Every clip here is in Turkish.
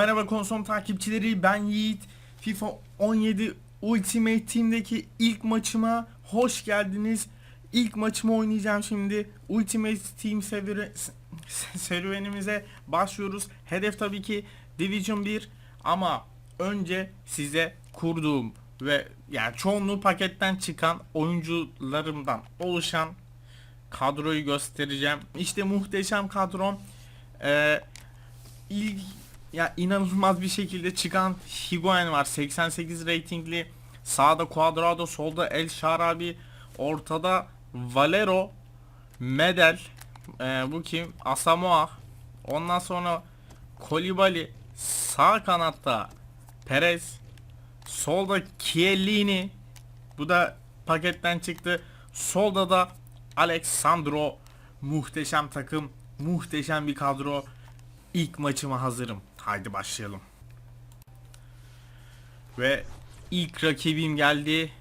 Merhaba konsol takipçileri ben Yiğit. FIFA 17 Ultimate Team'deki ilk maçıma hoş geldiniz. İlk maçımı oynayacağım şimdi. Ultimate Team serüve- s- serüvenimize başlıyoruz. Hedef tabii ki Division 1 ama önce size kurduğum ve yani çoğunluğu paketten çıkan oyuncularımdan oluşan kadroyu göstereceğim. İşte muhteşem kadrom. Ee, ilk ya inanılmaz bir şekilde çıkan Higuain var. 88 ratingli sağda Cuadrado solda El Sharabi ortada Valero Medel ee, bu kim? Asamoah. Ondan sonra Kolibali sağ kanatta Perez solda Chiellini bu da paketten çıktı. Solda da Alexandro muhteşem takım muhteşem bir kadro. İlk maçıma hazırım. Haydi başlayalım. Ve ilk rakibim geldi.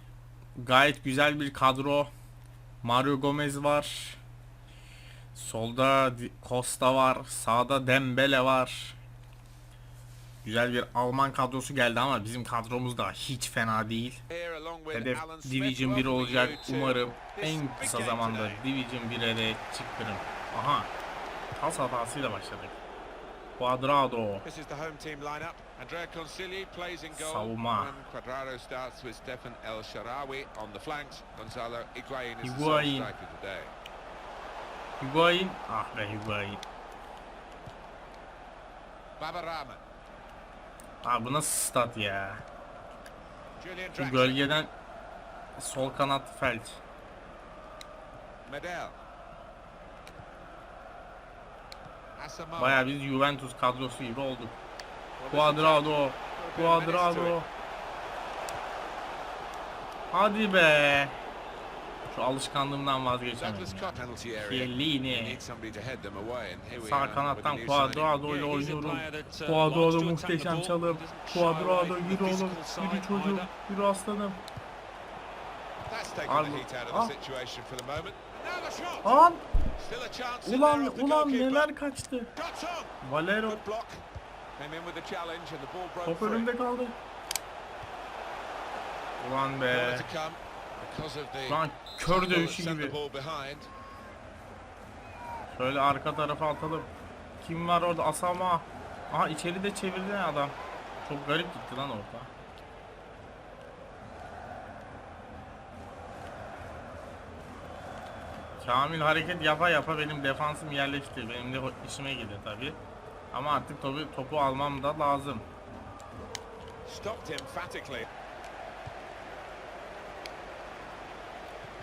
Gayet güzel bir kadro. Mario Gomez var. Solda Costa var. Sağda Dembele var. Güzel bir Alman kadrosu geldi ama bizim kadromuz da hiç fena değil. Hedef Division 1 olacak umarım. En kısa zamanda Division 1'e de çıkarım. Aha. Pas hatasıyla başladık. Cuadrado. This is the home team lineup. Andrea Consigli plays in goal. Savunma. And Cuadrado starts with Stefan El Sharawi on the flanks. Gonzalo Higuain is the Higuain. striker today. Higuain. Ah be Higuain. Baba Rahman. Abi bu nasıl stat ya? Şu gölgeden sol kanat felç. Medel. Asamoah. Baya biz Juventus kadrosu gibi olduk. Cuadrado. Cuadrado. Hadi be. Şu alışkanlığımdan here we Sağ kanattan Cuadrado ile oynuyorum. uh, Cuadrado attack muhteşem çalım. Cuadrado yürü oğlum. Yürü çocuğum. Yürü aslanım. Of Ah. An Ulan ulan neler kaçtı. Valero top önümde kaldı. Ulan be. to come because of the Şu an kör dövüşü gibi. Şöyle arka tarafa atalım. Kim var orada? Asama. Aha içeri de çevirdi ya adam. Çok garip gitti lan orada. Kamil hareket yapa yapa benim defansım yerleşti. Benim de işime girdi tabi. Ama artık topu, topu almam da lazım. Stopped emphatically.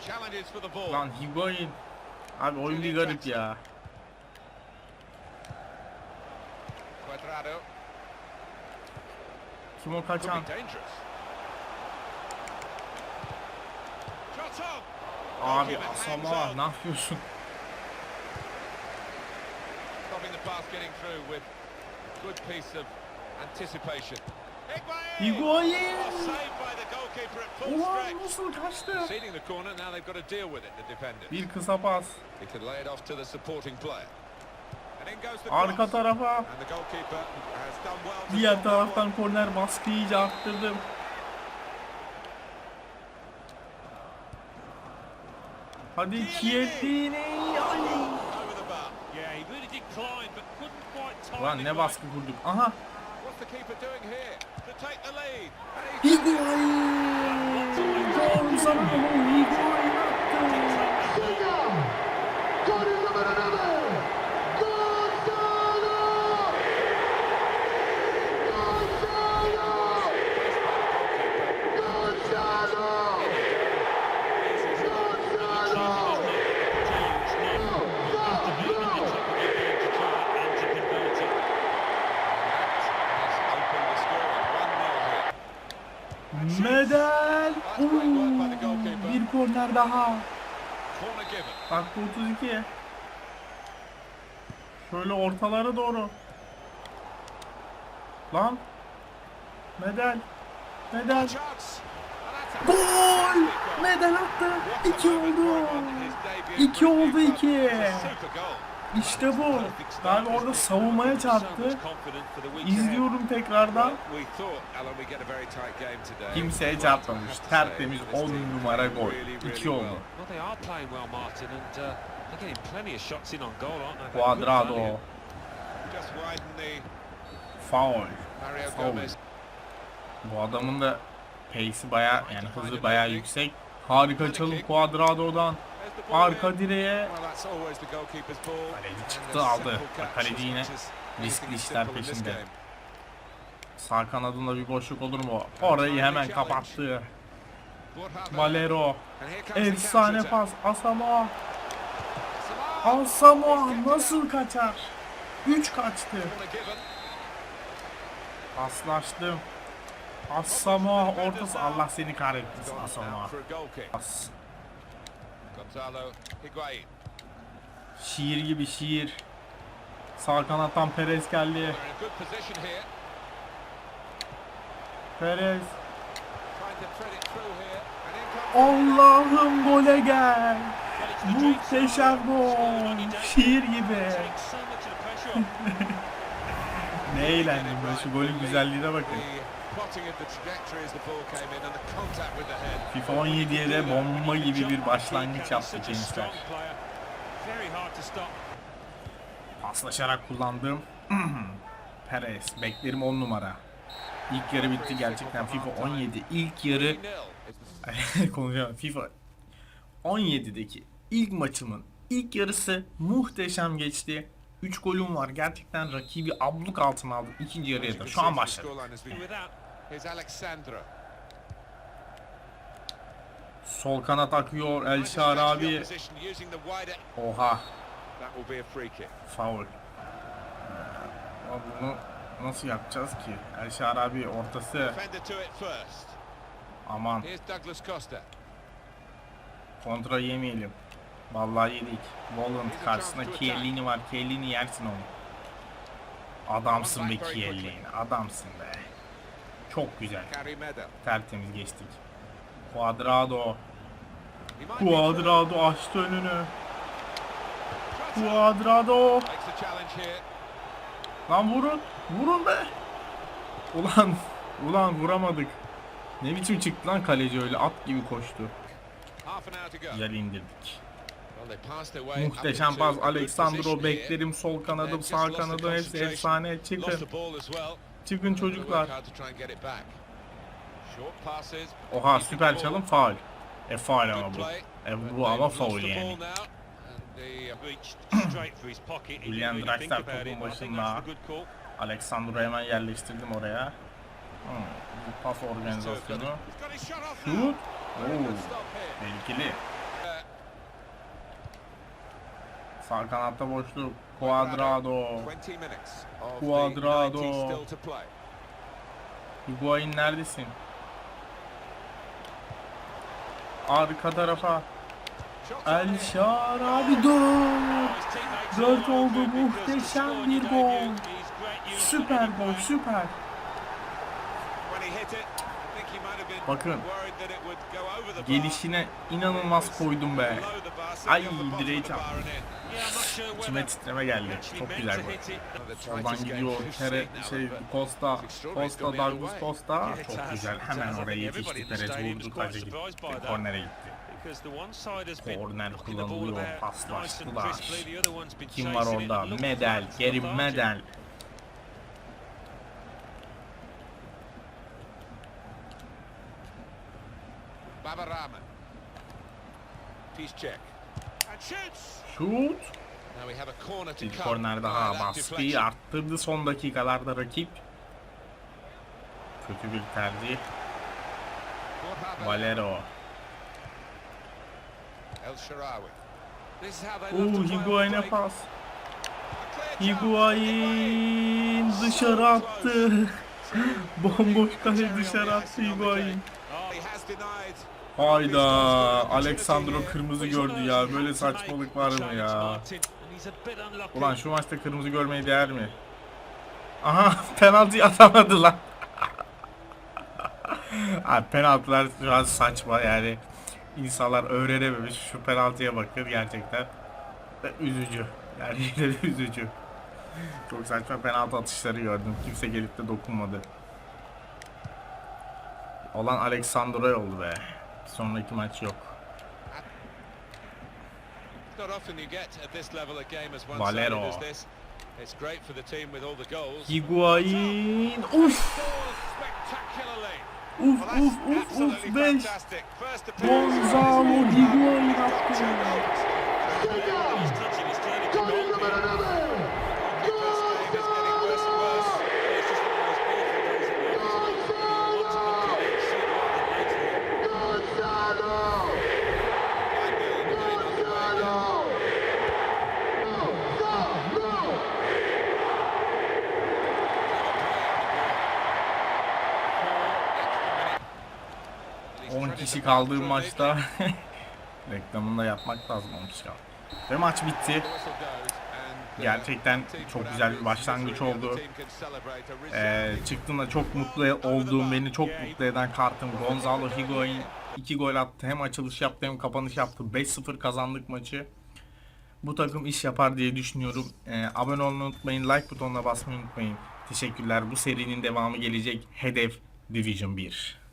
Challenges for the ball. Lan Higuain. Abi oyun bir garip ya. Cuadrado Kim o could kaçan? be dangerous. Shots on. Abi Asama ne yapıyorsun? Higuain! Ulan nasıl kaçtı? Bir kısa pas. Arka tarafa. Diğer taraftan korner baskıyı iyice arttırdım. Here to take the lead? And he's Higuain. Doğru sana Higuain attı. has opened the score at 1-0 here. Medel. Goalkeeper. Bir korner daha. Dakika 32. Şöyle ortalara doğru. Lan. Medel. Medel. Gol! Medel attı. What a 2 moment for oldu. him on his debut 2 for a new oldu club. 2. İşte bu. Galiba orada savunmaya çarptı. İzliyorum tekrardan. Kimseye çarpmamış. Tertemiz 10 numara gol. 2 oldu. Cuadrado. Foul. Gomez. Bu adamın da pace'i baya yani hızı baya yüksek. Harika çalım Cuadrado'dan. Arka direğe. Kaleci çıktı, aldı. Bak kaleci as yine as riskli işler peşinde. Sağ kanadında bir boşluk olur mu? Orayı hemen kapattı. Valero. Efsane pas. Asama. Asama nasıl kaçar? 3 kaçtı. Paslaştım. Asama ortası. Allah seni kahretmesin Asama. out for a goal kick. Pas. Gonzalo Higuain. Şiir gibi şiir. Sağ kanattan Perez geldi. Perez. Allah'ım gole gel. Muhteşem gol. Şiir gibi. Ne eğlendim ben şu golün güzelliğine bakın. FIFA 17'ye de bomba gibi bir başlangıç yaptı gençler. Paslaşarak kullandığım Perez. Beklerim 10 numara. İlk yarı bitti gerçekten FIFA 17. İlk yarı 3-0 is the konuşamam. FIFA 17'deki ilk maçımın ilk yarısı muhteşem geçti. 3 golüm var. Gerçekten rakibi abluk altına aldım. İkinci yarıya da. Şu an başladı. Here's Alexandra. Sol kanat akıyor. El Şarabi. Oha. Ama bunu nasıl yapacağız ki? El Şarabi ortası. Aman kontra yemeyelim. Vallahi yedik. Volant karşısında Chiellini var. Chiellini yersin onu. Adamsın be Chiellini. Adamsın be. Çok güzel. Tertemiz geçtik. Cuadrado. Cuadrado açtı önünü. Cuadrado. Lan vurun. Vurun be. Ulan. Ulan vuramadık. Ne biçim çıktı lan kaleci öyle at gibi koştu. Güzel indirdik. Muhteşem pas. a good position Alexandro here. beklerim. Sol kanadım, sağ kanadım hepsi efsane. Çıkın. Çıkın çocuklar. Oha süper çalım faul. E faul ama bu. E bu ama faul yani. think Draxler topun başında. Alexandro'yu hemen yerleştirdim oraya. Hmm, bir pas organizasyonu. Şut. Oo, tehlikeli. Sağ kanatta boşluk. Cuadrado. 20 minutes of the Cuadrado. 90 still to play. Higuain neredesin? Arka tarafa. El. Şarabi dur. Dört oldu, muhteşem bir gol. Süper gol, süper. Bakın. Gelişine inanılmaz koydum be. Ay, direği çarptı. İçime titreme geldi. Çok güzel Soldan tightest gidiyor. Kere şey Costa, Costa, Douglas. Costa. Çok güzel. Hemen oraya yetişti. Perez vurdu. by that. kornere gitti. Korner kullanılıyor, paslaştılar. Kim var orada? Medel, Geri. Medel. Baba Rahman. Piszczek. And shoots. Şut. Now we have a corner to Bir korner daha that baskıyı arttırdı son dakikalarda rakip. Kötü bir tercih. Valero. The Higuain'e pas. Higuain dışarı attı. Bomboş kale dışarı attı Higuain. Hayda Alexandro kırmızı gördü ya. Böyle saçmalık var mı ya? Ulan şu maçta kırmızı görmeye değer mi? Aha penaltı atamadı lan. Abi penaltılar an saçma yani. İnsanlar öğrenememiş. Şu penaltıya bakın gerçekten. Üzücü. Gerçekten de üzücü. Çok saçma penaltı atışları gördüm. Kimse gelip de dokunmadı. Olan Alexandroy oldu be. Sonraki maç yok. Valero. Higuain. Uf. Uf uf uf uf 5. fantastic. First appearance. Gonzalo Higuain attı. Kişi the kaldığı back maçta reklamını da yapmak lazım 10 kişi kaldı. Ve maç bitti. Gerçekten çok güzel bir başlangıç oldu. Ee, çıktığımda çok mutlu olduğum, beni çok mutlu eden kartım Gonzalo Higuain 2 gol attı. Hem açılış yaptı hem kapanış yaptı. 5-0 kazandık maçı. Bu takım iş yapar diye düşünüyorum. Ee, abone olmayı unutmayın. Like butonuna basmayı unutmayın. Teşekkürler. Bu serinin devamı gelecek. Hedef Division 1.